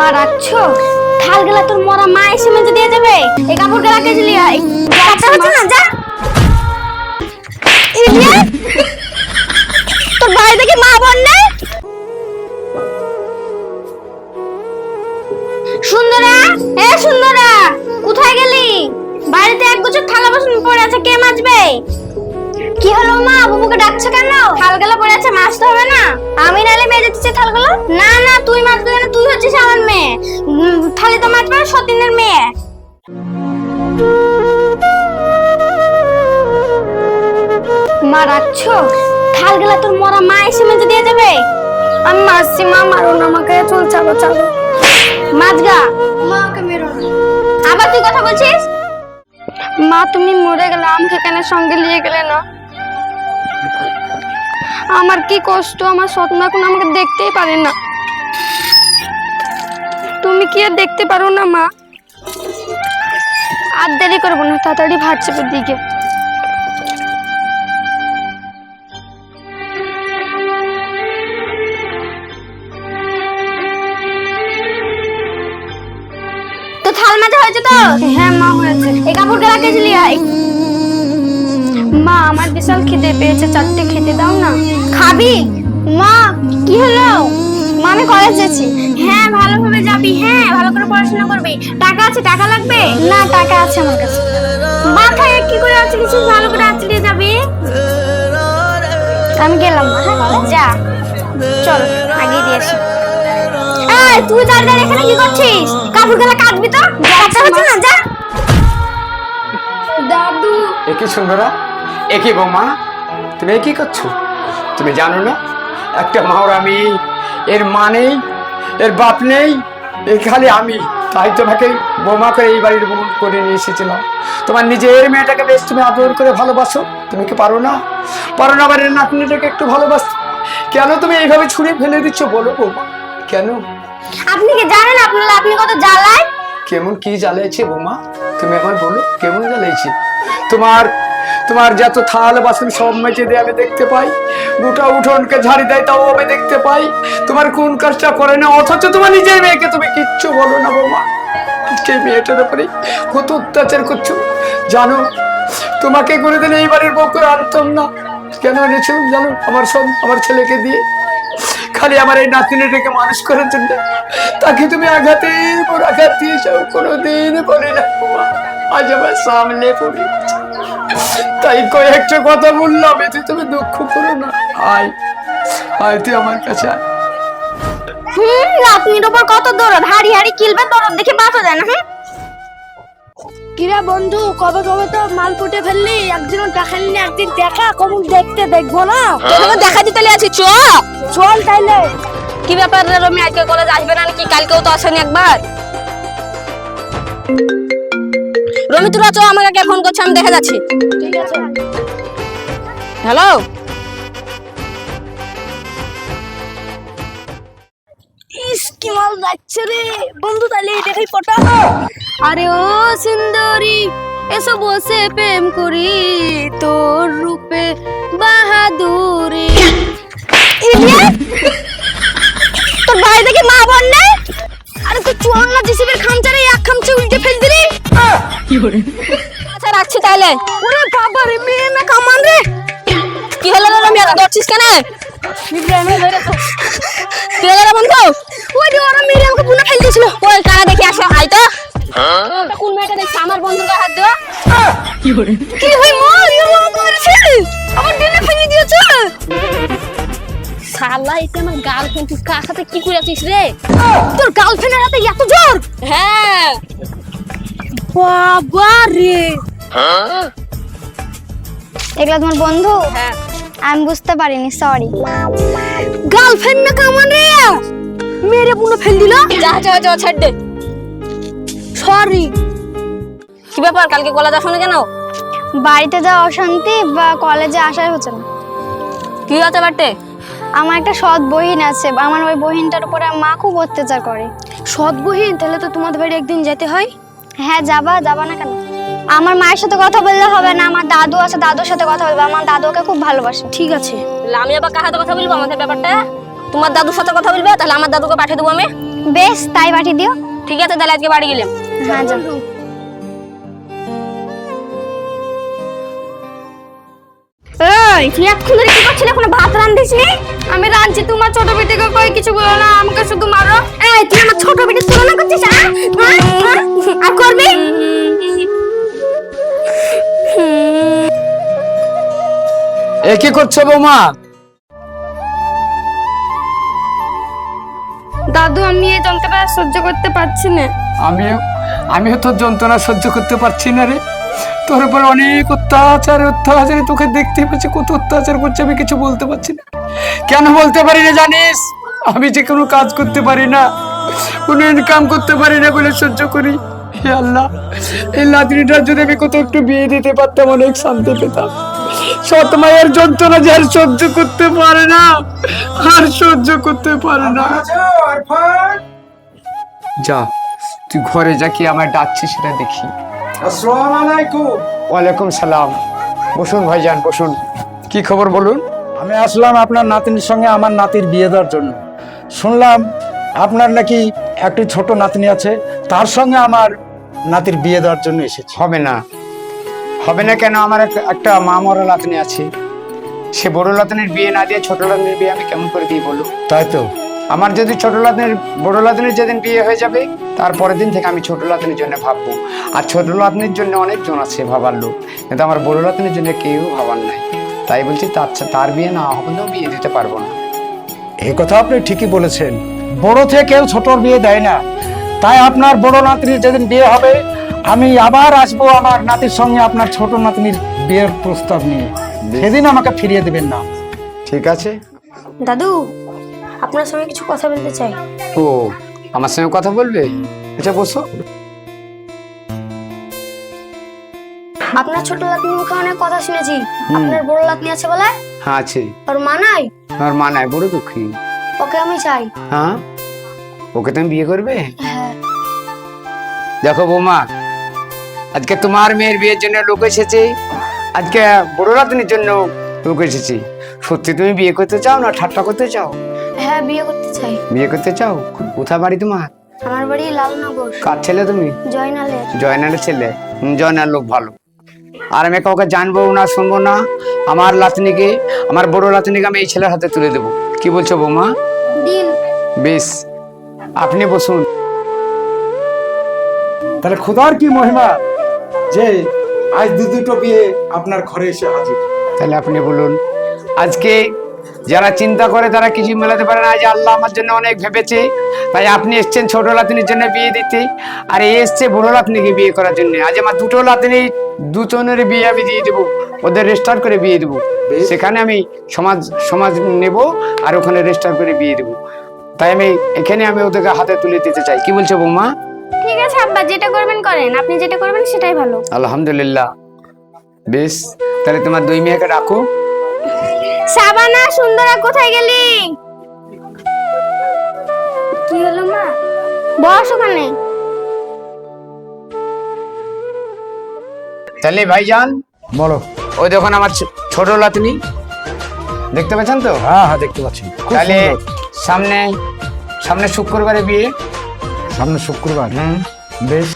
মা রাখছো? খাল গেলা তোর মরা মা এসে মেজে দিয়ে যাবে? এই কাপড় গেলা কে চলি আয় হচ্ছে না যা তোর বাড়ি থেকে মা বোন নেই সুন্দরা, এ সুন্দরা, কোথায় গেলি? বাড়িতে এক গুছো থালা বাসন পড়ে আছে, কে মাজবে? কি হলো মা? বুবুকে ডাকছো কেন? থালগুলো পড়ে আছে মাজতে হবে না? আমি নালে মেজে দিচ্ছি থালগুলো? না না তুই মাজবি না তুই হচ্ছিস আমার মেয়ে। থালি তো মাজবে না সতীনের মেয়ে। মা রাখছো থালগুলা তোর মরা মা এসে মেজে দিয়ে যাবে? আমি মারছি মা মারো না আমাকে চল চালো চালো মাজগা মাকে মেরো আবার তুই কথা বলছিস? মা তুমি মরে গেলে আমাকে কেন সঙ্গে নিয়ে গেলে না? আমার কি কষ্ট? আমার স্বপ্ন এখন আমাকে দেখতেই পারে না। তুমি কি আর দেখতে পারো না মা? আর দেরি করব না তাড়াতাড়ি ভাত চেপে দিকে। তো থাল মাজা হয়েছে তো? হ্যাঁ মা হয়েছে। এই কাপড় কে আয়। মা আমার বিশাল খিদে পেয়েছে চারটে খেতে দাও না। খাবি? মা কি হলো? মা আমি কলেজ যাচ্ছি। হ্যাঁ ভালোভাবে যাবি হ্যাঁ ভালো করে পড়াশোনা করবি। টাকা আছে টাকা লাগবে? না টাকা আছে আমার কাছে। মাথায় কি করে আছে কিছু? ভালো করে আঁচড়িয়ে যাবি। আমি গেলাম মা হ্যাঁ যা। চল আগে দিয়ে আসি। এই তুই দাঁড়িয়ে দাঁড়িয়ে এখানে কি করছিস? কাপড়গুলো কাটবি তো? কাটতে হচ্ছে না যা। দাদু। একই সুন্দরা? একই বৌমা তুমি এ কি করছ? তুমি জানো না একটা মাওরা মেয়ে এর মা নেই এর বাপ নেই এর খালি আমি। তাই তোমাকে বোমা করে এই বাড়ির বউ করে নিয়ে এসেছিলাম। তোমার নিজের মেয়েটাকে বেশ তুমি আদর করে ভালোবাসো। তুমি কি পারো না? পারো না বাড়ির নাতনিটাকে একটু ভালোবাসতে। কেন তুমি এইভাবে ছুঁড়ে ফেলে দিচ্ছ বলো বৌমা? কেন? আপনি কি জানেন আপনারা আপনি কত জ্বালায়? কেমন কি জ্বালিয়েছে বোমা? তুমি আমার বলো কেমন জ্বালিয়েছে তোমার তোমার যত থাল বাসন সব মেজে দিয়ে আমি দেখতে পাই। গোটা উঠোনকে ঝাড়ি দেয়, তাও আমি দেখতে পাই। তোমার কোন কাজটা করে না, অথচ তোমার নিজের মেয়েকে তুমি কিচ্ছু বলো না বৌমা। সেই মেয়েটার উপরে কত অত্যাচার করছ, জানো? তোমাকে কোনোদিন এই বাড়ির বউ করে আনতাম না। কেন এনেছিলাম জানো? আমার সব আমার ছেলেকে দিয়ে। খালি আমার এই নাতিনিটাকে মানুষ করার জন্য। তাকে তুমি আঘাতের পর আঘাত দিয়েছ, কোনোদিন বলে না। আজ আমার সামনে পড়ে। তাই কয়েকটা কথা বললাম এতে তুমি দুঃখ করো না। আয় আয় তুই আমার কাছে আয়। হুম লাপনির উপর কত দৌড় হাড়ি হাড়ি কিলবে দৌড় দেখে বাঁচা যায় না হুম? কিরা বন্ধু কবে কবে তো মাল ফুটে ফেললি একদিন দেখা নিলে একদিন দেখা কমুক দেখতে দেখব না? তোকে দেখা দিতে আছি চ। চল তাইলে। কি ব্যাপার রে রমি আজকে কলেজ আসবে না নাকি? কালকেও তো আসেনি একবার। রমি তোরা চ আমাকে কে ফোন করছে? আমি দেখে যাচ্ছি। ঠিক আছে হ্যালো ইস কি মাল যাচ্ছে রে। বন্ধু তাইলে দেখাই পটা আরে ও সুন্দরী এসো বসে প্রেম করি। তোর রূপে বাহাদুরি। তোর বাড়ি থেকে মা আরে তুই না জিসিবের খামচারে এক খামচে উল্টে ফেল আচ্ছা রাখছি তাহলে। ওরে বাবা রে মেয়ে না কামান রে। কি হলো রে রমি এত ধরছিস কেন? কি হলো রে বন্ধু? ওই যে ওরা মেরে আমাকে পুনা ফেল দিয়েছিল। ওই কারা দেখে আসো আই তো। কোন মেয়েটা দেখছে? আমার বন্ধুর হাত দেওয়া কি ভাই মা? ইয়ে মা করেছে আমার ডিনে ফেলে দিয়েছে। শালা এটা আমার গার্লফ্রেন্ড তুই কার সাথে কি করে আছিস রে তোর গার্লফ্রেন্ডের হাতে এত জোর? হ্যাঁ। বাবা রে এগুলো তোমার বন্ধু? হ্যাঁ। আমি বুঝতে পারিনি সরি গার্লফ্রেন্ড না কামান রে মেরে পুনো ফেল দিল। যা যা যা ছাড় দে। সরি কি ব্যাপার কালকে কলেজ আসো না কেন? বাড়িতে যা অশান্তি বা কলেজে আসাই হচ্ছে না। কি আছে বাড়তে? আমার একটা সৎ বহিন আছে আমার ওই বহিনটার উপরে আমার মা খুব অত্যাচার করে। সৎ বহিন? তাহলে তো তোমাদের বাড়ি একদিন যেতে হয়। হ্যাঁ যাবা যাবা না কেন? আমার মায়ের সাথে কথা বললে হবে না আমার দাদু আছে দাদুর সাথে কথা বলবে আমার দাদুকে খুব ভালোবাসে। ঠিক আছে। তাহলে আমি আবার কার সাথে কথা বলব আমাদের ব্যাপারটা? তোমার দাদুর সাথে কথা বলবে তাহলে আমার দাদুকে পাঠিয়ে দেবো আমি। বেশ তাই পাঠিয়ে দিও। ঠিক আছে তাহলে আজকে বাড়ি গেলাম। হ্যাঁ যাও। এই তুই এক্ষুন ধরে কি করছিলি? কোনো ভাত রান্ধিস নি আমি রাঁধছি তোমার ছোট বেটিকে কই কিছু বলো না আমাকে শুধু মারো। এই তুই আমার ছোট বেটির তুলনা এ কি করছ বৌমা? দাদু আমি এই যন্ত্রণা সহ্য করতে পারছি না। আমিও আমিও তোর যন্ত্রণা সহ্য করতে পারছি না রে। তোর উপর অনেক অত্যাচার অত্যাচারে তোকে দেখতে পাচ্ছি কত অত্যাচার করছে আমি কিছু বলতে পারছি না। কেন বলতে পারি না জানিস? আমি যে কোনো কাজ করতে পারি না। কোনো ইনকাম করতে পারি না বলে সহ্য করি। হে আল্লাহ এই লাদরিটার যদি আমি কোথাও একটু বিয়ে দিতে পারতাম অনেক শান্তি পেতাম। সৎ মায়ের যন্ত্রণা যে আর সহ্য করতে পারে না আর সহ্য করতে পারে না। যা তুই ঘরে যা কি আমায় ডাকছিস সেটা দেখি। আসসালামু আলাইকুম ওয়ালাইকুম সালাম। বসুন ভাইজান বসুন। কি খবর বলুন? আমি আসলাম আপনার নাতনির সঙ্গে আমার নাতির বিয়ে দেওয়ার জন্য। শুনলাম আপনার নাকি একটি ছোট নাতনি আছে তার সঙ্গে আমার নাতির বিয়ে দেওয়ার জন্য এসেছে। হবে না। হবে না কেন? আমার একটা- মা মরা লাতনি আছে। সে বড় লাতনির বিয়ে না দিয়ে ছোট লাতনির বিয়ে আমি কেমন করে দিই বলো তাই তো। আমার যদি ছোট লাতনির বড় লাতনির যেদিন বিয়ে হয়ে যাবে তারপরের দিন থেকে আমি ছোট লাতনির জন্য ভাববো। আর ছোট লাতনির জন্য অনেকজন আছে ভাবার লোক কিন্তু আমার বড় লাতনির জন্য কেউ ভাবার নাই। তাই বলছি তার তার বিয়ে না না বিয়ে দিতে পারব না। এই কথা আপনি ঠিকই বলেছেন। বড় থেকে কেউ ছোটর বিয়ে দেয় না। তাই আপনার বড় নাতনির যেদিন বিয়ে হবে আমি আবার আসব আমার নাতির সঙ্গে আপনার ছোট নাতনির বিয়ের প্রস্তাব নিয়ে। সেদিন আমাকে ফিরিয়ে দেবেন না। ঠিক আছে। দাদু আপনার সঙ্গে কিছু কথা বলতে চাই। ও আমার সঙ্গে কথা বলবে? আচ্ছা বসো। আপনার ছোট লাতনির মুখে অনেক কথা শুনেছি। আপনার বড় লাতনি আছে বলে? হ্যাঁ আছে। ওর মা নাই? আমার মা নাই বড় দুঃখী। ওকে আমি চাই। হ্যাঁ? ওকে তুমি বিয়ে করবে? হ্যাঁ। দেখো বৌমা আজকে তোমার মেয়ের বিয়ের জন্য লোক এসেছে। আজকে বড় রাতনির জন্য লোক এসেছে। সত্যি তুমি বিয়ে করতে চাও না ঠাট্টা করতে চাও? হ্যাঁ বিয়ে করতে চাই। বিয়ে করতে চাও? কোথা বাড়ি তোমার? আমার বাড়ি লালনগর। কার ছেলে তুমি? জয়নালের। জয়নালের ছেলে। জয়নাল লোক ভালো। আর আমি কাউকে জানব না শুনব না। আমার লাতনিকে আমার বড় লাতনিকে আমি এই ছেলের হাতে তুলে দেবো। কি বলছো বৌমা? দিন বেশ আপনি বসুন। তাহলে খোদার কি মহিমা? যে আজ দু দুটো বিয়ে আপনার ঘরে এসে হাজির। তাহলে আপনি বলুন আজকে যারা চিন্তা করে তারা কিছু মেলাতে পারে না। যে আল্লাহ আমার জন্য অনেক ভেবেছে। তাই আপনি এসছেন ছোট লাতনির জন্য বিয়ে দিতে। আর এ এসছে বড় লাতনিকে বিয়ে করার জন্য। আজ আমার দুটো লাতনি দুজনের বিয়ে আমি দিয়ে দেবো। ওদের রেজিস্টার করে বিয়ে দেবো। সেখানে আমি সমাজ সমাজ নেব আর ওখানে রেজিস্টার করে বিয়ে দেবো। তাই আমি এখানে আমি ওদেরকে হাতে তুলে দিতে চাই। কি বলছো বৌমা? ঠিক আছে আব্বা যেটা করবেন করেন। আপনি যেটা করবেন সেটাই ভালো। আলহামদুলিল্লাহ। বেশ তাহলে তোমার দুই মেয়েকে রাখো সাবানা সুন্দরা কোথায় গেলি? কি হলো মা? বস ওখানে। তাহলে ভাইজান বলো। ওই দেখুন আমার ছোট লাতনি। দেখতে পাচ্ছেন তো? হ্যাঁ হ্যাঁ দেখতে পাচ্ছি। তাহলে সামনে সামনে শুক্রবারে বিয়ে। সামনে শুক্রবার হুম বেশ